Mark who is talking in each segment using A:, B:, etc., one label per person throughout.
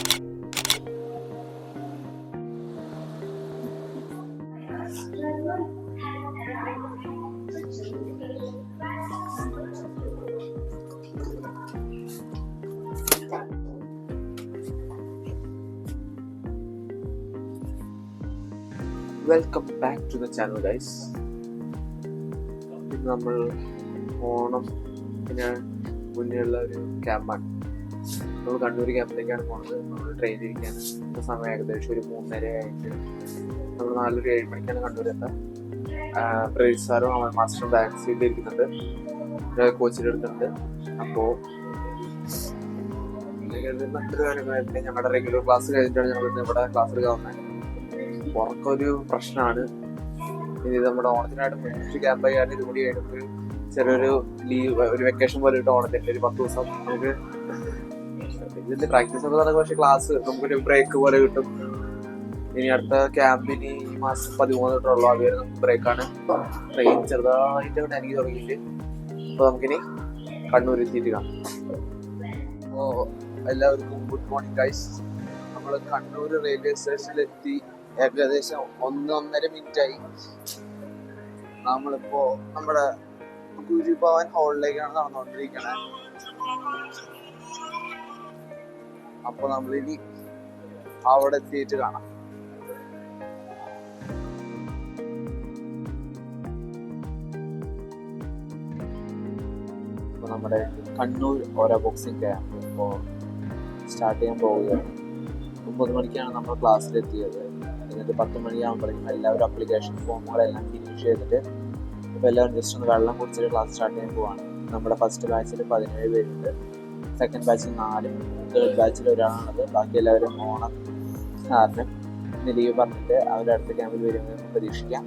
A: Welcome back to the channel guys നമ്മൾ ഓണം പിന്നെ മുന്നേയുള്ള ഒരു ക്യാമ്പാണ് നമ്മൾ കണ്ണൂർ ക്യാമ്പിലേക്കാണ് പോകുന്നത് നമ്മൾ ട്രെയിനിൽ ഇരിക്കാൻ സമയം ഏകദേശം ഒരു മൂന്നര ആയിട്ട്. നമ്മൾ നാലൊരു ഏഴ് മണിക്കാണ് കണ്ണൂർ എത്താം. പ്രവീഷ് സാറും അവൻ മാസ്റ്ററും ബാക്ക് സീറ്റിൽ ഇരിക്കുന്നുണ്ട് കോച്ചിന്റെ അടുത്തുണ്ട്. അപ്പോൾ മറ്റൊരു കാര്യങ്ങളായിട്ട് ഞങ്ങളുടെ റെഗുലർ ക്ലാസ് കഴിഞ്ഞിട്ടാണ് ഞങ്ങൾ ഇവിടെ ക്ലാസ് എടുക്കാൻ ഉറക്കൊരു പ്രശ്നമാണ് ഇനി നമ്മുടെ ഓണത്തിനായിട്ട് മുന്നിട്ട് ക്യാമ്പ് ചെയ്യാൻ ഇതുകൂടി ആയിട്ട് ചെറിയൊരു ലീവ് ഒരു വെക്കേഷൻ പോലെ ഇട്ട് ഓണത്തിന്റെ ഒരു പത്ത് ദിവസം നമുക്ക് ഇതിന്റെ പ്രാക്ടീസ് ഒക്കെ നടക്കും പക്ഷെ ക്ലാസ് നമുക്കൊരു ബ്രേക്ക് പോലെ കിട്ടും. ഇനി അടുത്ത ക്യാമ്പിന് ഈ മാസം പതിമൂന്ന് തൊട്ടുള്ളൂ. അത് വരെ നമുക്ക് ബ്രേക്കാണ് ട്രെയിൻ ചെറുതായിട്ട് എനിക്ക് തുടങ്ങിയിട്ട് അപ്പൊ നമുക്കിനി കണ്ണൂർ എത്തിയിട്ട് കാണാം. അപ്പോ എല്ലാവർക്കും ഗുഡ് മോർണിംഗ് ഗൈസ് നമ്മൾ കണ്ണൂർ റെയിൽവേ സ്റ്റേഷനിൽ എത്തി. ഏകദേശം ഒന്ന് ഒന്നര മിനിറ്റ് ആയി. നമ്മളിപ്പോ നമ്മുടെ ഗുരുഭവൻ ഹാളിലേക്കാണ് നടന്നുകൊണ്ടിരിക്കണേ. അപ്പൊ നമ്മൾ ഇനി അവിടെ എത്തിയിട്ട് കാണാം. നമ്മുടെ കണ്ണൂർ ഓരോ ബോക്സിംഗ് ക്യാമ്പ് ഇപ്പോൾ സ്റ്റാർട്ട് ചെയ്യാൻ പോവുകയാണ്. ഒമ്പത് മണിക്കാണ് നമ്മൾ ക്ലാസ്സിൽ ക്ലാസ്സിലെത്തിയത് എന്നിട്ട് പത്ത് മണിയാകുമ്പോഴേക്കും എല്ലാവരും അപ്ലിക്കേഷൻ ഫോമുകളെല്ലാം ഫിനിഷ് ചെയ്തിട്ട് ഇപ്പോൾ എല്ലാവരും ജസ്റ്റ് ഒന്ന് വെള്ളം കുടിച്ചിട്ട് ക്ലാസ് സ്റ്റാർട്ട് ചെയ്യാൻ പോവാണ്. നമ്മുടെ ഫസ്റ്റ് ബാച്ചിൽ പതിനേഴ് പേരുണ്ട്. സെക്കൻഡ് ബാച്ചിൽ നാലും തേർഡ് ബാച്ചിൽ ഒരാളാണത് ബാക്കി എല്ലാവരും ഓണം സാറിന് ഇന്ന് ലീവ് പറഞ്ഞിട്ട് അവരുടെ അടുത്ത ക്യാമ്പിൽ വരുമെന്ന് പ്രതീക്ഷിക്കാം.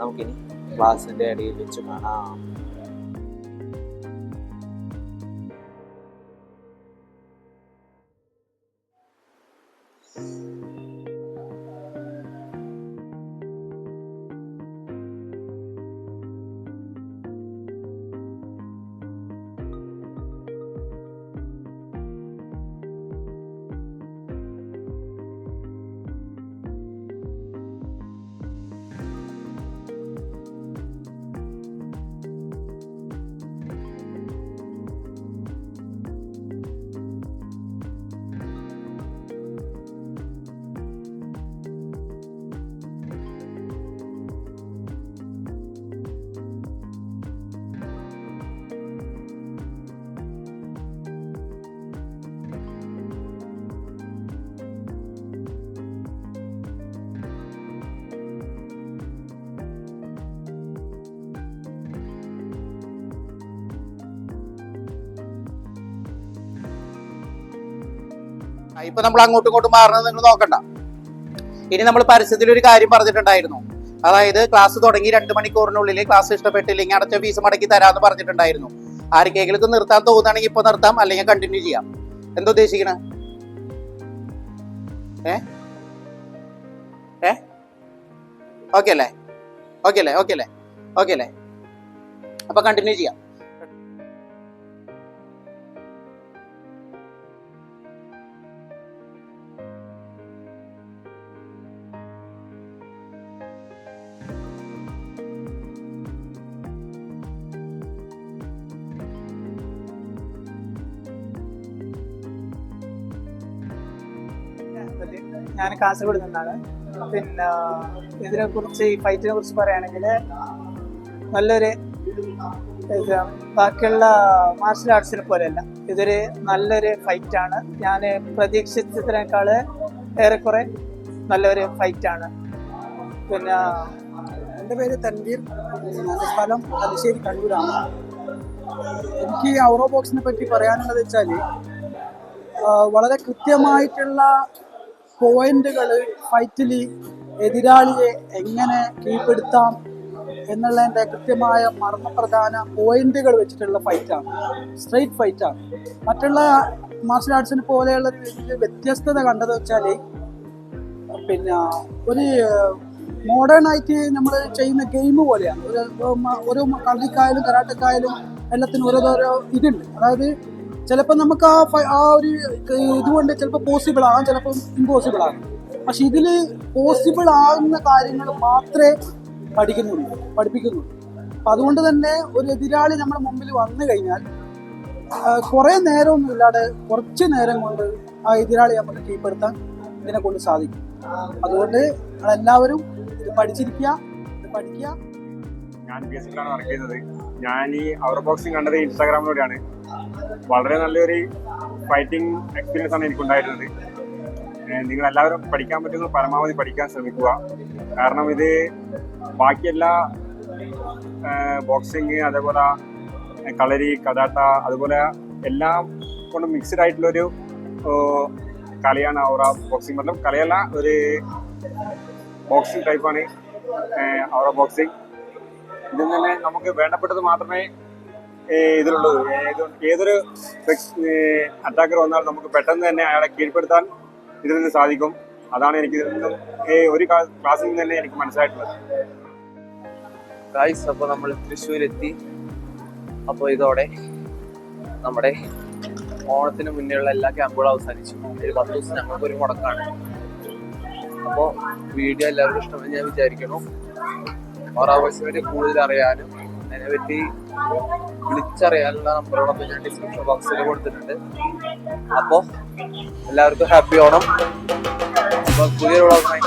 A: നമുക്കിനി ക്ലാസ്സിന്റെ ഇടയിൽ വെച്ച് കാണാം.
B: ഇപ്പൊ നമ്മൾ അങ്ങോട്ടും ഇങ്ങോട്ടും മാറുന്നത് നിങ്ങൾ നോക്കണ്ട. ഇനി നമ്മൾ പരസ്യത്തിൽ ഒരു കാര്യം പറഞ്ഞിട്ടുണ്ടായിരുന്നു. അതായത് ക്ലാസ് തുടങ്ങി രണ്ട് മണിക്കൂറിനുള്ളിൽ ക്ലാസ് ഇഷ്ടപ്പെട്ടില്ലെങ്കിൽ അടച്ച ഫീസ് മടക്കി തരാമെന്ന് പറഞ്ഞിട്ടുണ്ടായിരുന്നു. ആർക്കെങ്കിലും നിർത്താൻ തോന്നുകയാണെങ്കിൽ ഇപ്പൊ നിർത്താം അല്ലെങ്കിൽ കണ്ടിന്യൂ ചെയ്യാം. എന്താ ഉദ്ദേശിക്കണ? ഓക്കെ അല്ലേ? ഓക്കെ അല്ലേ? ഓക്കെ അല്ലേ? ഓക്കെ അല്ലേ? അപ്പൊ കണ്ടിന്യൂ ചെയ്യാം.
C: ഞാൻ കാസർഗോഡ് നിന്നാണ്. പിന്നെ ഇതിനെ കുറിച്ച് ഈ ഫൈറ്റിനെ കുറിച്ച് പറയുകയാണെങ്കിൽ നല്ലൊരു ബാക്കിയുള്ള മാർഷൽ ആർട്സിനെ പോലെയല്ല. ഇതൊരു നല്ലൊരു ഫൈറ്റാണ് ഞാൻ പ്രതീക്ഷിച്ചതിനേക്കാൾ ഏറെക്കുറെ നല്ലൊരു ഫൈറ്റാണ് പിന്നെ
D: എന്റെ പേര് തൻവീർ. സ്ഥലം തലശ്ശേരി കണ്ണൂരാണ്. എനിക്ക് ഈ ഔറോ ബോക്സിനെ പറ്റി പറയാനുള്ളത് വെച്ചാൽ വളരെ കൃത്യമായിട്ടുള്ള പോയിന്റുകൾ ഫൈറ്റിൽ എതിരാളിയെ എങ്ങനെ കീഴ്പ്പെടുത്താം എന്നുള്ളതിന്റെ കൃത്യമായ മർമ്മപ്രധാന പോയിന്റുകൾ വെച്ചിട്ടുള്ള ഫൈറ്റാണ്. സ്ട്രെയിറ്റ് ഫൈറ്റാണ്. മറ്റുള്ള മാർഷൽ ആർട്സിനെ പോലെയുള്ള ഒരു വ്യത്യസ്തത കണ്ടത് വെച്ചാൽ പിന്നെ ഒരു മോഡേൺ ആയിട്ട് നമ്മൾ ചെയ്യുന്ന ഗെയിം പോലെയാണ്. ഒരു ഓരോ കളിക്കായാലും കരാട്ടക്കായാലും എല്ലാത്തിനും ഓരോരോ ഇതുണ്ട്. അതായത് ചിലപ്പോൾ നമുക്ക് ആ ആ ഒരു ഇതുകൊണ്ട് ചിലപ്പോൾ പോസിബിൾ ആകാം ചിലപ്പോൾ ഇമ്പോസിബിൾ ആകാം പക്ഷെ ഇതിൽ പോസിബിൾ ആകുന്ന കാര്യങ്ങൾ മാത്രമേ പഠിക്കുന്നുള്ളൂ പഠിപ്പിക്കുന്നുള്ളൂ. അപ്പം അതുകൊണ്ട് തന്നെ ഒരു എതിരാളി നമ്മുടെ മുമ്പിൽ വന്നു കഴിഞ്ഞാൽ കുറേ നേരമൊന്നും ഇല്ലാതെ കുറച്ച് നേരം കൊണ്ട് ആ എതിരാളി നമുക്ക് കീഴ്പ്പെടുത്താൻ ഇതിനെ കൊണ്ട് സാധിക്കും. അതുകൊണ്ട് നമ്മളെല്ലാവരും ഇത് പഠിച്ചിരിക്കുക പഠിക്കുക.
E: ഞാൻ ബി എസ് വർക്ക് ചെയ്യുന്നത് ഞാൻ ഈ അവർ ബോക്സിംഗ് കണ്ടത് ഇൻസ്റ്റാഗ്രാമിലൂടെയാണ് വളരെ നല്ലൊരു ഫൈറ്റിംഗ് എക്സ്പീരിയൻസ് ആണ് എനിക്കുണ്ടായിരുന്നത്. നിങ്ങൾ എല്ലാവരും പഠിക്കാൻ പറ്റുന്ന പരമാവധി പഠിക്കാൻ ശ്രമിക്കുക. കാരണം ഇത് ബാക്കിയെല്ലാ ബോക്സിങ് അതേപോലെ കളരി കഥാട്ട അതുപോലെ എല്ലാം കൊണ്ട് മിക്സ്ഡ് ആയിട്ടുള്ളൊരു കളിയാണ് ഔറ ബോക്സിംഗ് മതം കലയല്ല ഒരു ബോക്സിംഗ് ടൈപ്പാണ് അവറ ബോക്സിംഗ് ഇതിൽ തന്നെ നമുക്ക് വേണ്ടപ്പെട്ടത് മാത്രമേ ഏഹ് ഇതിലുള്ളൂ ഏത് ഏതൊരു അറ്റാക്കർ വന്നാൽ നമുക്ക് പെട്ടെന്ന് തന്നെ അയാളെ കീഴ്പ്പെടുത്താൻ ഇതിൽ നിന്ന് സാധിക്കും. അതാണ് എനിക്ക് ഇതിൽ നിന്നും ഒരു ക്ലാ- ക്ലാസ്സിൽ നിന്ന് തന്നെ എനിക്ക് മനസ്സിലായിട്ടുള്ളത്.
A: ഗായ്സ് അപ്പോൾ നമ്മൾ തൃശ്ശൂരെത്തി. അപ്പോൾ ഇതോടെ നമ്മുടെ ഓണത്തിന് മുന്നേയുള്ള എല്ലാ ക്യാമ്പുകളും അവസാനിച്ചു. ഒരു പത്ത് ദിവസം ഞങ്ങൾക്ക് ഒരു മുടക്കാണ്. അപ്പോൾ വീഡിയോ എല്ലാവർക്കും ഇഷ്ടമെന്ന് ഞാൻ വിചാരിക്കണം ഓറാവേഴ്സിനെ പറ്റി കൂടുതൽ അറിയാനും അതിനെപ്പറ്റി വിളിച്ചറിയാനുള്ള നമ്പറുകളൊക്കെ ഞാൻ ഡിസ്ക്രിപ്ഷൻ ബോക്സിൽ കൊടുത്തിട്ടുണ്ട്. അപ്പോൾ എല്ലാവർക്കും ഹാപ്പി ഓണം. അപ്പോൾ പുതിയൊരു വ്ളോഗുമായി